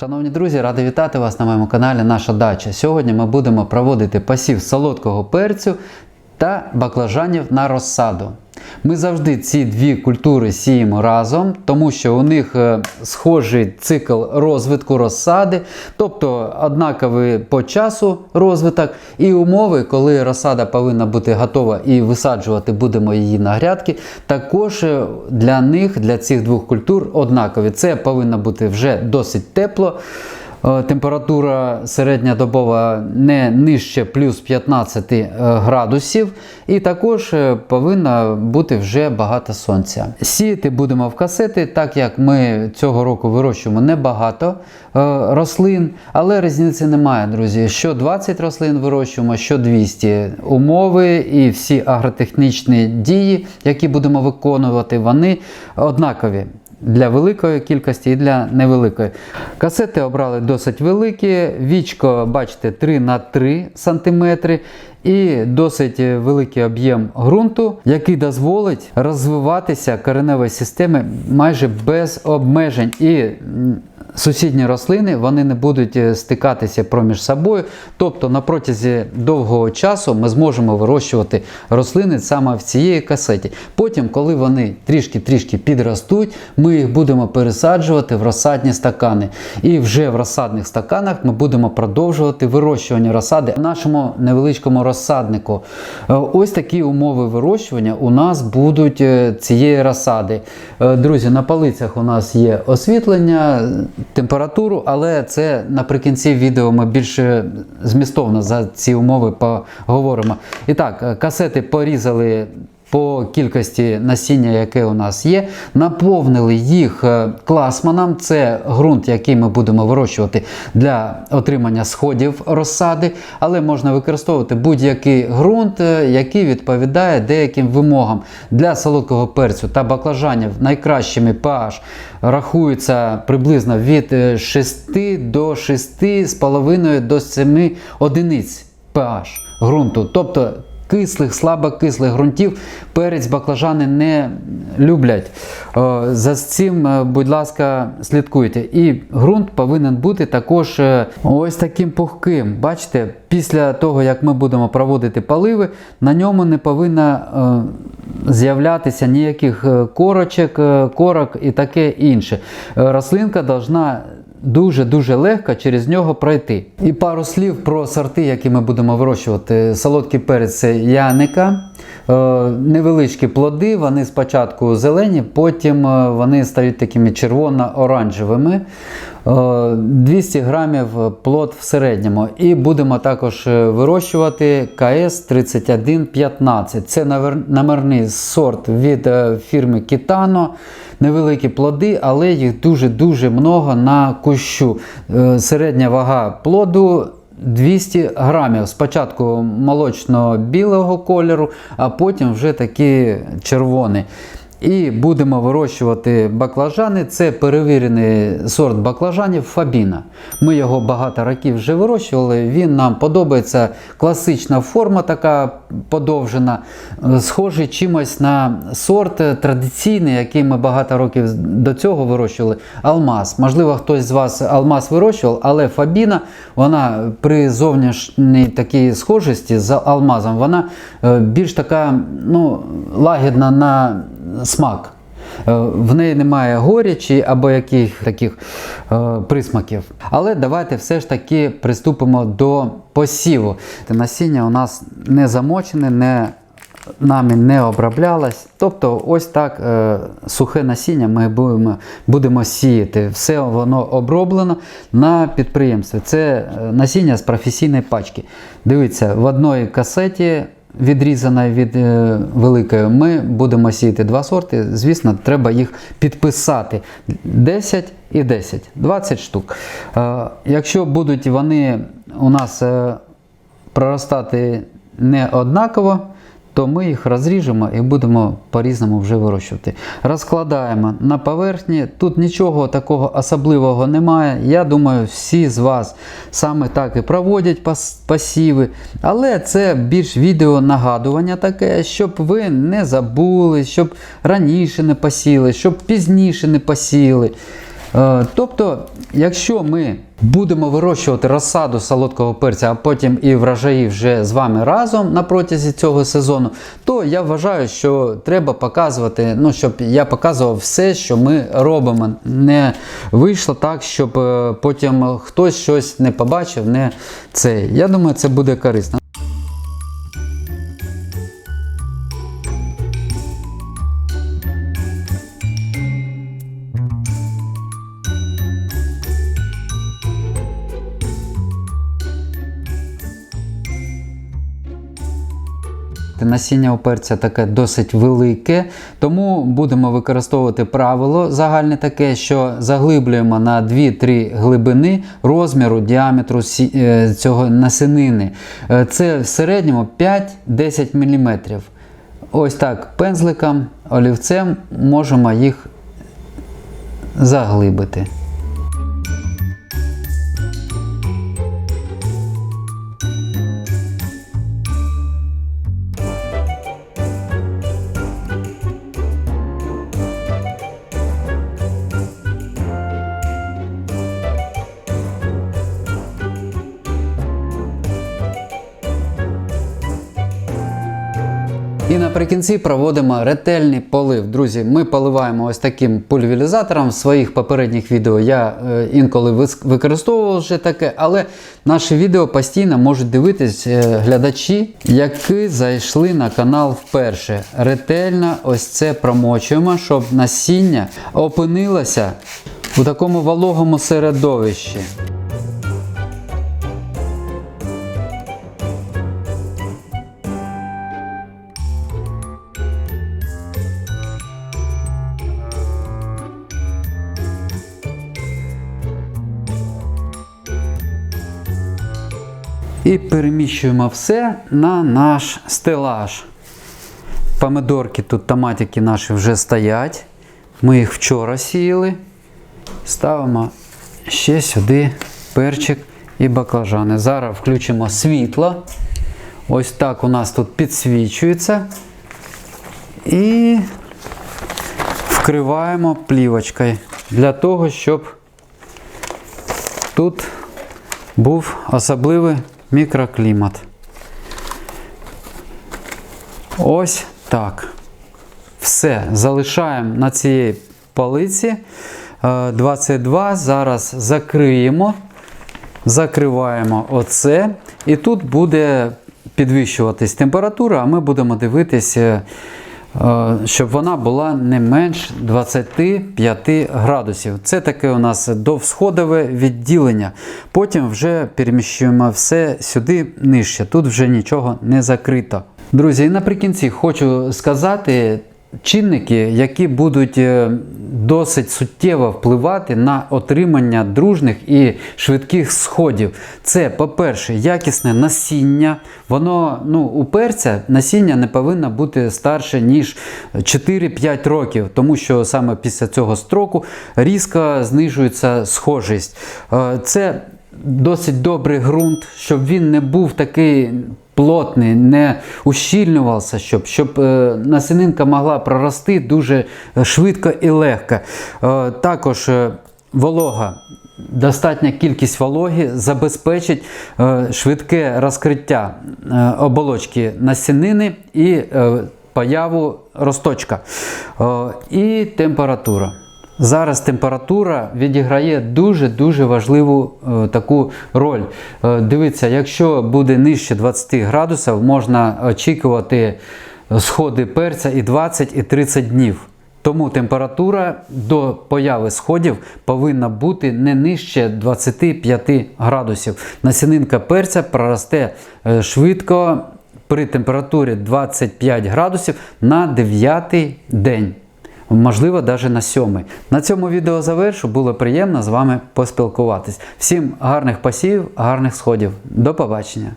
Шановні друзі, радий вітати вас на моєму каналі Наша Дача. Сьогодні ми будемо проводити пасів солодкого перцю та баклажанів на розсаду. Ми завжди ці дві культури сіємо разом, тому що у них е, схожий цикл розвитку розсади, тобто однаковий по часу розвиток і умови, коли розсада повинна бути готова і висаджувати будемо її на грядки, також е, для них, для цих двох культур однакові. Це повинно бути вже досить тепло. Е, Температура середньодобова не нижче плюс 15 е, градусів, і також е, повинно бути вже багато сонця. Сіяти будемо в касети, так як ми цього року вирощуємо небагато рослин, але різниці немає, друзі. Що 20 рослин вирощуємо, що 200. Умови і всі агротехнічні дії, які будемо виконувати, вони однакові для великої кількості і для невеликої. Касети обрали досить великі, вічко, бачите, 3 на 3 см і досить великий об'єм ґрунту, який дозволить розвиватися кореневої системи майже без обмежень. І Сусідні рослини вони не будуть е, стикатися проміж собою. Тобто на протязі довгого часу ми зможемо вирощувати рослини саме в цієї касеті. Потім, коли вони трішки-трішки підростуть, ми їх будемо пересаджувати в розсадні стакани. І вже в розсадних стаканах ми будемо продовжувати вирощування розсади в нашому невеличкому розсаднику. Е, Ось такі умови вирощування у нас будуть е, цієї розсади. Друзі, на полицях у нас є освітлення, температуру, але це наприкінці відео ми більше змістовно за ці умови поговоримо. І так, е, касети порізали. По кількості насіння, яке у нас є, наповнили їх е, класманом. Це ґрунт, який ми будемо вирощувати для отримання сходів розсади, але можна використовувати будь-який ґрунт, е, який відповідає деяким вимогам для солодкого перцю та баклажанів. Найкращими pH рахуються приблизно від е, 6 до 6,5 до 7 одиниць pH ґрунту. Тобто кислих, слабокислих ґрунтів перець баклажани не люблять. За цим, е, будь ласка, слідкуйте. І ґрунт повинен бути також е, ось таким пухким. Бачите, після того, як ми будемо проводити поливи, на ньому не повинно е, з'являтися ніяких е, корочок, е, корок і таке інше. Е, Рослинка должна дуже-дуже легко через нього пройти. І пару слів про сорти, які ми будемо вирощувати. Солодкий перець це яника. Е, Невеличкі плоди, вони спочатку зелені, потім е, вони стають такими червоно-оранжевими. Е, 200 грамів плод в середньому. І будемо також е, вирощувати КС 3115. Це номерний сорт від е, фірми Кітано. Невеликі плоди, але їх дуже-дуже много на кущу. Е, Середня вага плоду 200 грамів. Спочатку молочно-білого кольору, а потім вже такі червоні. І будемо вирощувати баклажани. Це перевірений сорт баклажанів Фабіна. Ми його багато років вже вирощували. Він нам подобається класична форма, така подовжена, схожий чимось на сорт традиційний, який ми багато років до цього вирощували. Алмаз. Можливо, хтось з вас алмаз вирощував, але Фабіна, вона при зовнішній такій схожості з алмазом, вона е, більш така ну, лагідна на смак. Е, В неї немає горячі або яких таких е, присмаків. Але давайте все ж таки приступимо до посіву. Насіння у нас не замочене, не, нами не оброблялось. Тобто, ось так е, сухе насіння ми будемо, будемо сіяти. Все воно оброблено на підприємстві. Це е, насіння з професійної пачки. Дивіться, в одній касеті відрізана від е, великої, ми будемо сіяти два сорти. Звісно, треба їх підписати 10 і 10, 20 штук. Е, якщо будуть вони у нас е, проростати не однаково, то ми їх розріжемо і будемо по-різному вже вирощувати. Розкладаємо на поверхні. Тут нічого такого особливого немає. Я думаю, всі з вас саме так і проводять пас- посіви. Але це більш відео нагадування таке, щоб ви не забули, щоб раніше не посіли, щоб пізніше не посіли. Е, Тобто, якщо ми будемо вирощувати розсаду солодкого перця, а потім і врожаї вже з вами разом на протязі цього сезону, то я вважаю, що треба показувати, ну щоб я показував все, що ми робимо. Не вийшло так, щоб е, потім хтось щось не побачив, не це. Я думаю, це буде корисно. Насіння у перця таке досить велике, тому будемо використовувати правило загальне таке, що заглиблюємо на 2-3 глибини розміру діаметру е, цього насінини. Е, Це в середньому 5-10 мм. Ось так пензликом, олівцем можемо їх заглибити. І наприкінці проводимо ретельний полив. Друзі, ми поливаємо ось таким пульверізатором. В своїх попередніх відео я е, інколи використовував вже таке, але наші відео постійно можуть дивитись е, глядачі, які зайшли на канал вперше. Ретельно ось це промочуємо, щоб насіння опинилося у такому вологому середовищі. І переміщуємо все на наш стелаж. Помидорки тут, томатики наші вже стоять. Ми їх вчора сіяли. Ставимо ще сюди перчик і баклажани. Зараз включимо світло. Ось так у нас тут підсвічується. І вкриваємо плівочкою для того, щоб тут був особливий мікроклімат. Ось так. Все, залишаємо на цій полиці е, 22. Зараз закриємо, закриваємо оце. І тут буде підвищуватись температура, а ми будемо дивитися, е, щоб вона була не менш 25 градусів. Це таке у нас довсходове відділення. Потім вже переміщуємо все сюди нижче. Тут вже нічого не закрито. Друзі, і наприкінці хочу сказати. Чинники, які будуть е, досить суттєво впливати на отримання дружних і швидких сходів. Це, по-перше, якісне насіння. Воно ну, у перця насіння не повинно бути старше, ніж 4-5 років, тому що саме після цього строку різко знижується схожість. Е, Це досить добрий ґрунт, щоб він не був такий плотний, не ущільнювався, щоб, щоб е, насінинка могла прорости дуже швидко і легко. Е, також е, волога. Достатня кількість вологи забезпечить е, швидке розкриття е, оболочки насінини і е, появу росточка. Е, і температура. Зараз температура відіграє дуже-дуже важливу е, таку роль. Е, дивіться, якщо буде нижче 20 градусів, можна очікувати сходи перця і 20, і 30 днів. Тому температура до появи сходів повинна бути не нижче 25 градусів. Насінинка перця проросте е, швидко при температурі 25 градусів на 9 день можливо, навіть на сьомий. На цьому відео завершу. Було приємно з вами поспілкуватись. Всім гарних пасів, гарних сходів. До побачення!